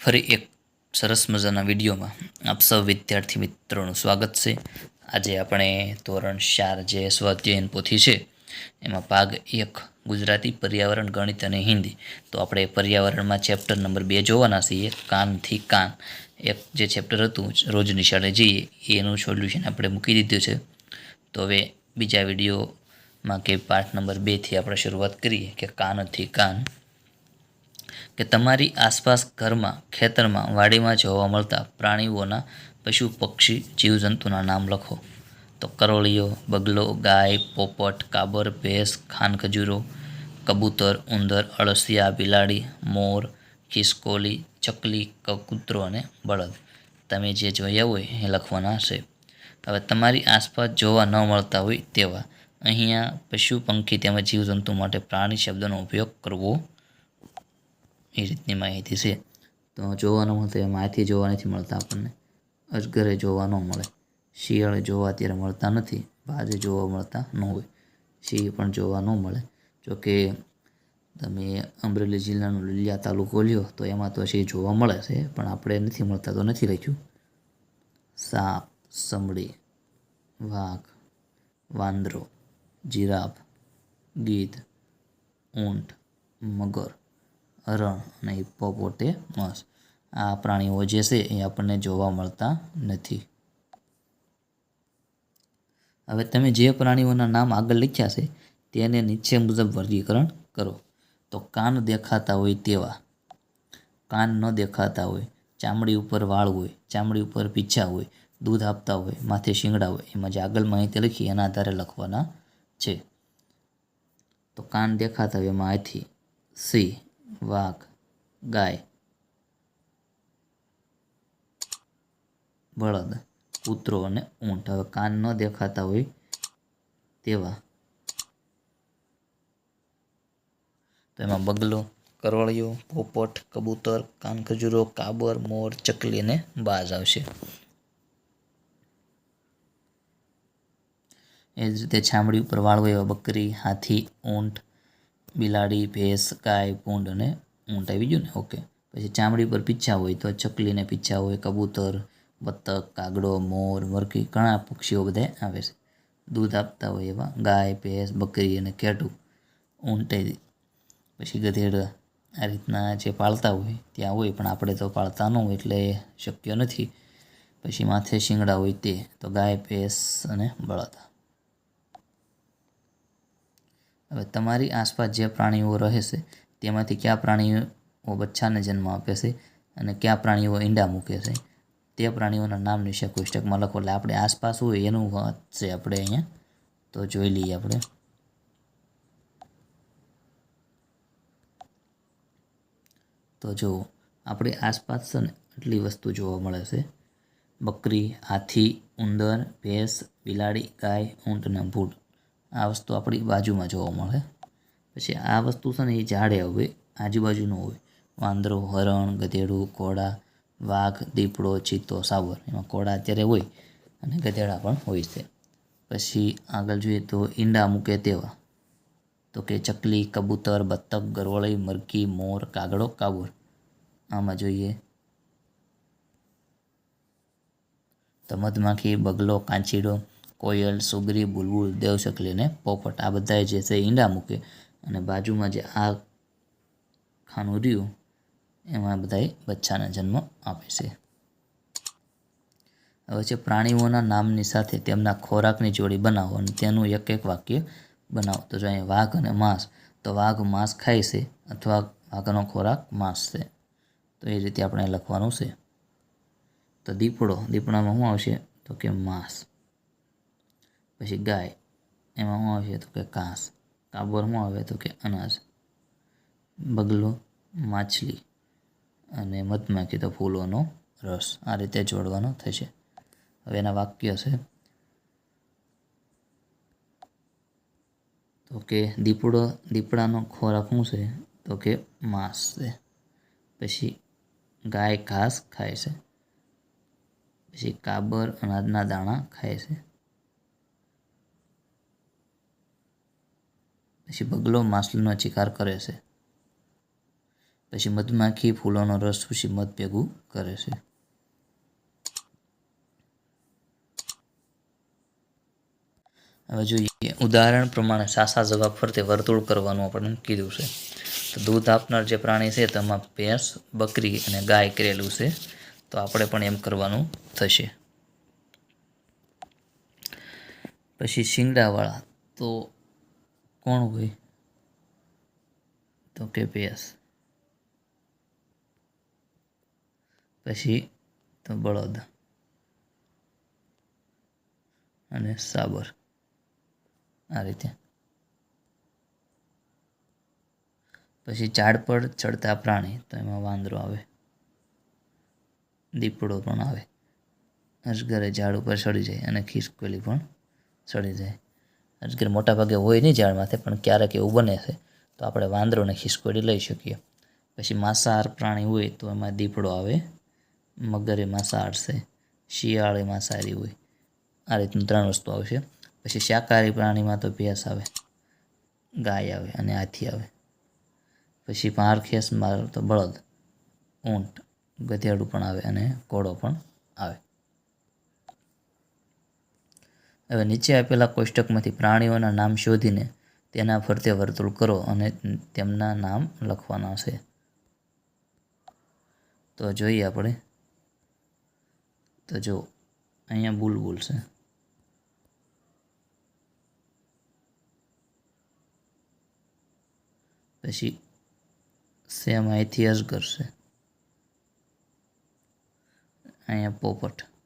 ફરી એક સરસ મજાના વિડીયોમાં આપ સૌ વિદ્યાર્થી મિત્રોનું સ્વાગત છે. આજે આપણે ધોરણ ચાર જે સ્વાધ્યાયન પોથી છે, એમાં ભાગ એક, ગુજરાતી પર્યાવરણ, ગણિત અને હિન્દી. તો આપણે પર્યાવરણમાં ચેપ્ટર નંબર બે જોવાના છીએ કાનથી કાન. એક જે ચેપ્ટર હતું રોજ નિશાળે જઈએ, એનું સોલ્યુશન આપણે મૂકી દીધું છે. તો હવે બીજા વિડીયોમાં કે પાઠ નંબર બેથી આપણે શરૂઆત કરીએ, કે કાનથી કાન. કે તમારી આસપાસ ઘરમાં, ખેતરમાં, વાડીમાં જોવા મળતા પ્રાણીઓના પશુ, પક્ષી, જીવજંતુના નામ લખો. તો કરોળીઓ, બગલો, ગાય, પોપટ, કાબર, ભેંસ ખાનખજૂરો કબૂતર, ઉંદર, અળસિયા, બિલાડી, મોર, ખિસકોલી, ચકલી કૂતરો અને બળદ. તમે જે જોયા હોય એ લખવાના હશે. હવે તમારી આસપાસ જોવા ન મળતા હોય તેવા અહીંયા પશુ, પંખી તેમજ જીવજંતુ માટે પ્રાણી શબ્દનો ઉપયોગ કરવો એ રીતની માહિતી છે. તો જોવાનું ન એ માહિતી જોવા નથી મળતા આપણને. અજગરે જોવા ન મળે. શિયાળે જોવા અત્યારે મળતા નથી. બાજે જોવા મળતા ન હોય. સિંહ પણ જોવા ન મળે. જોકે તમે અમરેલી જિલ્લાનો લીલિયા તાલુકો લ્યો તો એમાં તો સિંહ જોવા મળે છે, પણ આપણે નથી મળતા તો નથી લખ્યું સાપ, સમડી, વાઘ, વાંદરો, જીરાફ, ગીધ, ઊંટ, મગર હરણ અને હિપ્પોપોટેમસ આ પ્રાણીઓ જે છે એ આપણને જોવા મળતા નથી. હવે તમે જે પ્રાણીઓના નામ આગળ લખ્યા છે, તેને નીચે મુજબ વર્ગીકરણ કરો. તો કાન દેખાતા હોય તેવા. કાન ન દેખાતા હોય, ચામડી ઉપર વાળ હોય, ચામડી ઉપર પીછા હોય, દૂધ આપતા હોય, માથે શિંગડા હોય, એમાં જે આગળ માહિતી લખી એના આધારે લખવાના છે. તો કાન દેખાતા હોય એમાં હાથી સિંહ વાઘ, ગાય, બળદ, કૂતરો અને ઊંટ. હવે કાન ન દેખાતા હોય તેવા. તો એમાં બગલો, કરવળિયો, પોપટ, કબૂતર, કાનખજૂરો, કાબર, મોર, ચકલી અને બાજ આવશે. એ જ રીતે છામડી ઉપર વાળવો એવા બકરી, હાથી, ઊંટ બિલાડી, ભેંસ, ગાય ભૂંડ અને ઊંટ આવી ગયું ને? ઓકે પછી ચામડી પર પીછા હોય તો ચકલીને પીછા હોય, કબૂતર, બતક, કાગડો, મોર, મરઘી, ઘણા પક્ષીઓ બધા આવે છે. દૂધ આપતા હોય એવા, ગાય, ભેંસ, બકરી અને કેટું ઊંટે પછી ગધેડા આ રીતના જે પાળતા હોય, ત્યાં હોય, પણ આપણે તો પાળતા ન હોય એટલે શક્ય નથી. પછી માથે શિંગડા હોય તે, તો ગાય, ભેંસ અને બળદ. હવે તમારી આસપાસ જે પ્રાણીઓ રહે છે તેમાંથી કયા પ્રાણીઓ બચ્ચાને જન્મ આપે છે અને કયા પ્રાણીઓ ઈંડા મૂકે છે, તે પ્રાણીઓના નામ વિશે કોષ્ટકમાં લખો. એટલે આપણે આસપાસ હોય એનું વાત છે આપણે અહીંયા. તો જોઈ લઈએ આપણે. તો જુઓ, આપણી આસપાસ છે ને આટલી વસ્તુ જોવા મળે છે. બકરી, હાથી, ઉંદર, ભેંસ, બિલાડી, ગાય ઊંટ અને ભૂંડ. આ વસ્તુ આપણી બાજુમાં જોવા મળે. પછી આ વસ્તુ છે ને એ ઝાડે હોય, આજુબાજુનું હોય. વાંદરો, હરણ, ગધેડું, ઘોડા, વાઘ, દીપડો, ચિત્તો સાવર એમાં ઘોડા અત્યારે હોય અને ગધેડા પણ હોય છે. પછી આગળ જોઈએ તો ઈંડા મૂકે તેવા. તો કે ચકલી, કબૂતર, બતક, ગરવળી, મરઘી, મોર, કાગડો, કાબુર. આમાં જોઈએ. તો મધમાખી, બગલો, કાંચીડો કોયલ સુગરી બુલબુલ દેવચકલી અને પોપટ. આ બધાએ જે છે ઈંડા મૂકે. અને બાજુમાં જે આ ખાનું રહ્યું, એમાં બધાએ બચ્ચાને જન્મ આપે છે. હવે છે પ્રાણીઓના નામની સાથે તેમના ખોરાકની જોડી બનાવો અને તેનું એક એક વાક્ય બનાવો. તો જો અહીંયા વાઘ અને માંસ, તો વાઘ માંસ ખાય છે અથવા વાઘનો ખોરાક માંસ છે. તો એ રીતે આપણે લખવાનું છે. તો દીપડો, દીપડામાં શું આવશે? તો કે માંસ. પછી ગાય, એમાં શું આવશે તો કે ઘાસ કાબરમાં આવે તો કે અનાજ, બગલો, માછલી અને મધમાખી તો ફૂલોનો રસ આ રીતે જોડવાનો થશે. હવે એના વાક્ય છે, તો કે દીપડો, દીપડાનો ખોરાક શું છે? તો કે માંસ છે. પછી ગાય ઘાસ ખાય છે. પછી કાબર અનાજના દાણા ખાય છે. પછી બગલો માછલીનો શિકાર કરે છે. પછી મધમાખી ફૂલોનો રસ ચૂસી મધ ભેગું કરે છે. હવે જોઈએ ઉદાહરણ પ્રમાણે સાસા જવાબ ફરતે વર્તુળ કરવાનું આપણને કીધું છે. તો દૂધ આપનાર જે પ્રાણી છે તેમાં ભેંસ, બકરી અને ગાય કરેલું છે. તો આપણે પણ એમ કરવાનું થશે. પછી શિંગડાવાળા. તો કોણ હોય? તો કે ભેંસ પછી તો બળદ. અને સાબર. આ રીતે. પછી ઝાડ પર ચડતા પ્રાણી, તો એમાં વાંદરો આવે. દીપડો પણ આવે. અજગરે ઝાડ ઉપર ચડી જાય અને ખિસકોલી પણ ચડી જાય. અજગર મોટાભાગે હોય નહીં ઝાડ પણ ક્યારેક એવું બને છે. તો આપણે વાંદરોને ખિસકોડી લઈ શકીએ. પછી માંસાહાર પ્રાણી હોય તો એમાં દીપડો આવે. મગર માંસાહાર છે. શિયાળ માંસાહારી હોય. આ રીતનું ત્રણ વસ્તુ આવશે પછી શાકાહારી પ્રાણીમાં તો ભેંસ આવે. ગાય આવે અને હાથી આવે. પછી પારખેસમાં તો બળદ. ઊંટ, ગધેડું પણ આવે અને ઘોડો પણ આવે. હવે નીચે આપેલા કોષ્ટકમાંથી પ્રાણીઓના નામ શોધીને તેના ફરતે વર્તુળ કરો અને તેમના નામ લખવાના છે તો જોઈએ આપણે. તો જો, અહીંયા બુલબુલ છે. પછી સેમ અહીંથી અજગર છે અહીંયા પોપટ.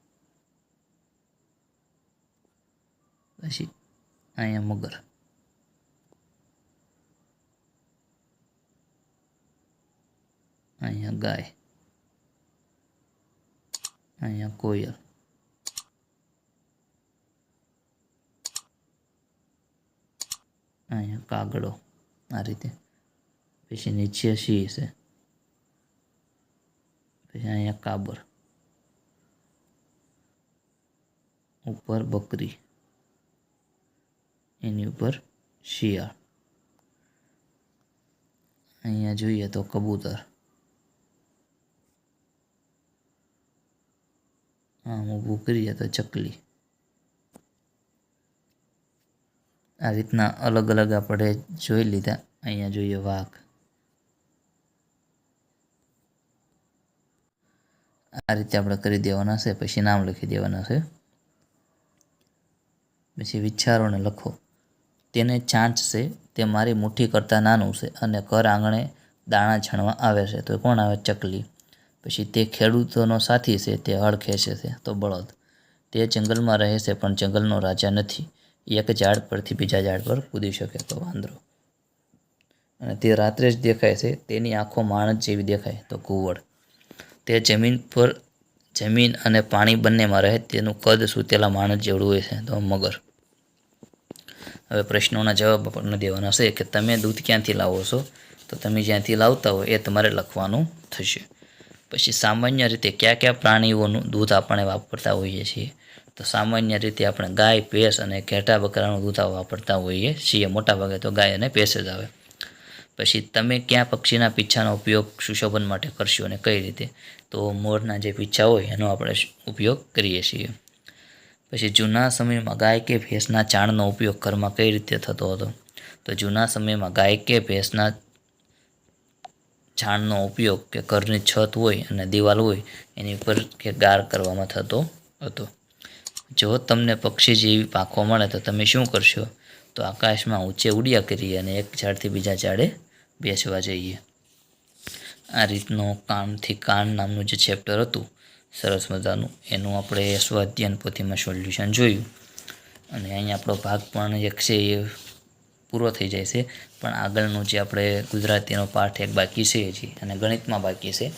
પછી અહીંયા મગર. અહીંયા ગાય. અહીંયા કોયલ. અહીંયા કાગડો. આ રીતે. પછી નીચે સિંહ છે. પછી અહીંયા કાબર. ઉપર બકરી. એની ઉપર શિયાળ અહીંયા જોઈએ તો કબૂતર. આમ ઊભું કરીએ તો ચકલી. આ રીતના અલગ અલગ આપણે જોઈ લીધા. અહીંયા જોઈએ વાઘ. આ રીતે આપણે કરી દેવાના છે. પછી નામ લખી દેવાના છે. પછી વિચારોને લખો. તેને ચાંચ છે, તે મારી મુઠ્ઠી કરતાં નાનું છે અને ઘર આંગણે દાણા છણવા આવે છે. તો કોણ આવે? ચકલી. પછી તે ખેડૂતોનો સાથી છે, તે હળ ખેંચે છે, તો બળદ. તે જંગલમાં રહે છે, પણ જંગલનો રાજા નથી. એક ઝાડ પરથી બીજા ઝાડ પર કૂદી શકે તો વાંદરો. અને તે રાત્રે જ દેખાય છે, તેની આંખો માણસ જેવી દેખાય, તો કુંવળ તે જમીન પર, જમીન અને પાણી બંનેમાં રહે, તેનું કદ સૂતેલા માણસ જેવડું હોય છે, તો મગર. હવે પ્રશ્નોના જવાબ આપણને દેવાના છે કે તમે દૂધ ક્યાંથી લાવો છો? તો તમે જ્યાંથી લાવતા હોય એ તમારે લખવાનું થશે. પછી સામાન્ય રીતે કયા કયા પ્રાણીઓનું દૂધ આપણે વાપરતા હોઈએ છીએ? તો સામાન્ય રીતે આપણે ગાય, ભેંસ અને ઘેટા બકરાનું દૂધ વાપરતા હોઈએ છીએ. મોટાભાગે તો ગાય અને ભેંસ જ આવે. પછી તમે ક્યાં પક્ષીના પીછાનો ઉપયોગ સુશોભન માટે કરશો અને કઈ રીતે? તો મોરના જે પીછા હોય એનો આપણે ઉપયોગ કરીએ છીએ. પછી જૂના સમયમાં ગાય કે ભેંસના ચાણનો ઉપયોગ ઘરમાં કઈ રીતે થતો હતો? તો જૂના સમયમાં ગાય કે ભેંસના છાણનો ઉપયોગ કે ઘરની છત હોય અને દિવાલ હોય, એની ઉપર કે ગાર કરવામાં થતો હતો. જો તમને પક્ષી જેવી પાંખો મળે તો તમે શું કરશો? તો આકાશમાં ઊંચે ઉડ્યા કરીએ અને એક ઝાડથી બીજા ઝાડે બેસવા જઈએ. આ રીતનો કાનથી કાન નામનું જે ચેપ્ટર હતું સરસ મજાનું. એનું આપણે સ્વાધ્યાયન પોથીમાં સોલ્યુશન જોયું. અને અહીંયા આપણો ભાગ પણ એક છે એ પૂરો થઈ જાય છે. પણ આગળનું જે આપણે ગુજરાતીનો પાઠ એક બાકી છે હજી, અને ગણિતમાં બાકી છે.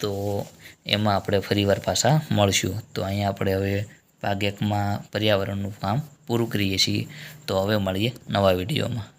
તો એમાં આપણે ફરીવાર પાછા મળશું. તો અહીંયા આપણે હવે ભાગ એકમાં પર્યાવરણનું કામ પૂરું કરીએ છીએ. તો હવે મળીએ નવા વિડીયોમાં.